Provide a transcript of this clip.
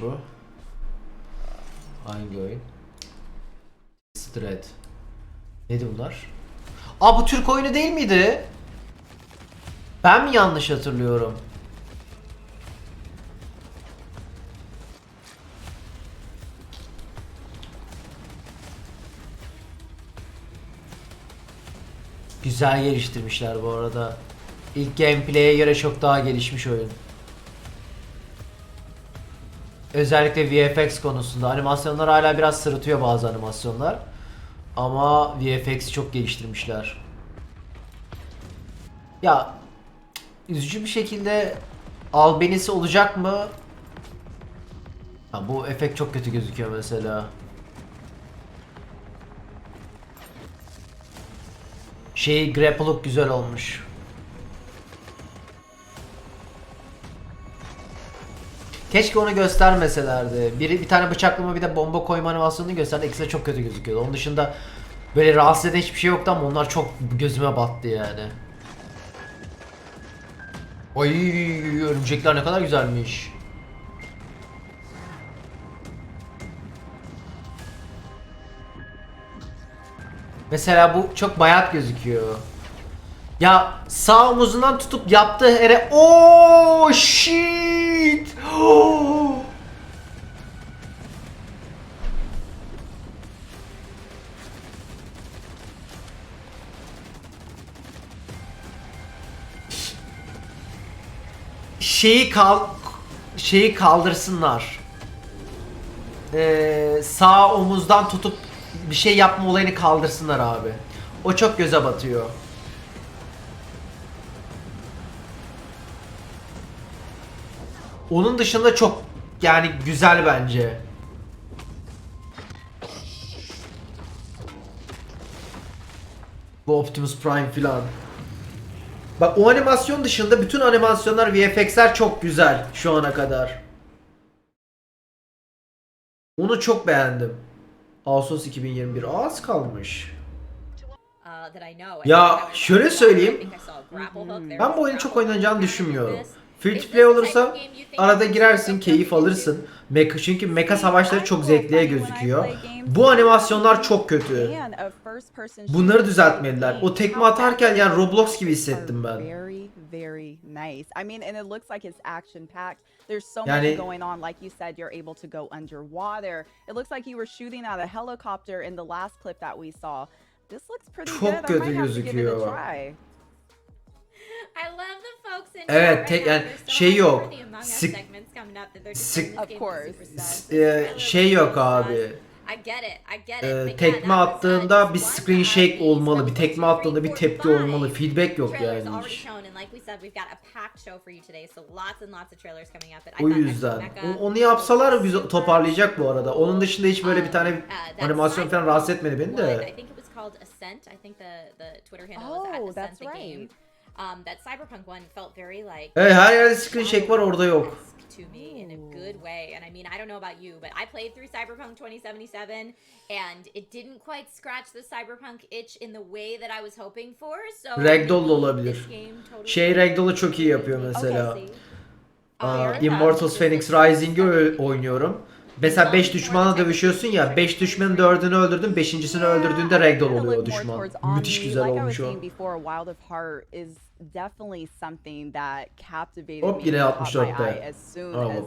bu. Hangi oyun? Dread. Neydi bunlar? Aa bu Türk oyunu değil miydi? Ben mi yanlış hatırlıyorum? Güzel geliştirmişler bu arada. İlk gameplay'e göre çok daha gelişmiş oyun. Özellikle VFX konusunda animasyonlar hala biraz sırıtıyor bazı animasyonlar. Ama VFX'i çok geliştirmişler. Ya üzücü bir şekilde albenisi olacak mı? Ha, bu efekt çok kötü gözüküyor mesela. Şey grapple güzel olmuş. Keşke onu göstermeselerdi. Biri bir tane bıçaklama bir de bomba koyma animasyonunu gösterdi. İkisi de çok kötü gözüküyordu. Onun dışında böyle rahatsız eden hiçbir şey yoktu ama onlar çok gözüme battı yani. Ay örümcekler ne kadar güzelmiş. Mesela bu çok bayat gözüküyor. Ya sağ omuzundan tutup yaptığı yere Oh shit. Şeyi kal şeyi kaldırsınlar. Ee, sağ omuzdan tutup bir şey yapma olayını kaldırsınlar abi. O çok göze batıyor. Onun dışında çok yani güzel bence. Bu Optimus Prime filan. Bak o animasyon dışında bütün animasyonlar VFX'ler çok güzel şu ana kadar. Onu çok beğendim. Ağustos 2021 az kalmış. Ya şöyle söyleyeyim. Ben bu oyunu çok oynanacağını düşünmüyorum. Free to play olursa arada girersin, keyif alırsın. Mecha, çünkü mecha savaşları çok zevkliye gözüküyor. Bu animasyonlar çok kötü. Bunları düzeltmeliler. O tekme atarken yani Roblox gibi hissettim ben. Very, nice. I mean, and it looks like it's action packed. There's so Yani- much going on. Like you said, you're able to go underwater. It looks like you were shooting out a helicopter in the last clip that we saw. This looks pretty Çok good. I might kötü have to give it a gözüküyor. try. Evet, tek- yani şey yok. Of course. Ee, şey yok abi. Ee, tekme attığında bir screen shake olmalı. Bir tekme attığında bir tepki olmalı. Feedback yok yani hiç. O yüzden. O- Onu yapsalar güzel toparlayacak bu arada. Onun dışında hiç böyle bir tane uh, animasyon falan rahatsız etmedi beni de. Oh, at that's right. Um, that Cyberpunk one felt very like Evet her yerde screen shake var orada yok. to me in a good way. And I mean, I don't know about you, but I played through Cyberpunk 2077 and it didn't quite scratch the Cyberpunk itch in the way that I was hoping for. So Ragdoll da olabilir. totally Şey Ragdoll'u çok iyi yapıyor mesela. Okay. Aa, Immortals. Phoenix Rising'i oynuyorum. Mesela 5 düşmanla dövüşüyorsun ya 5 düşmanın 4'ünü öldürdün 5'incisini öldürdüğünde Ragdoll oluyor more düşman. Müthiş güzel olmuş o. Hop, yine and caught my 64'te. eye as soon Al bakalım.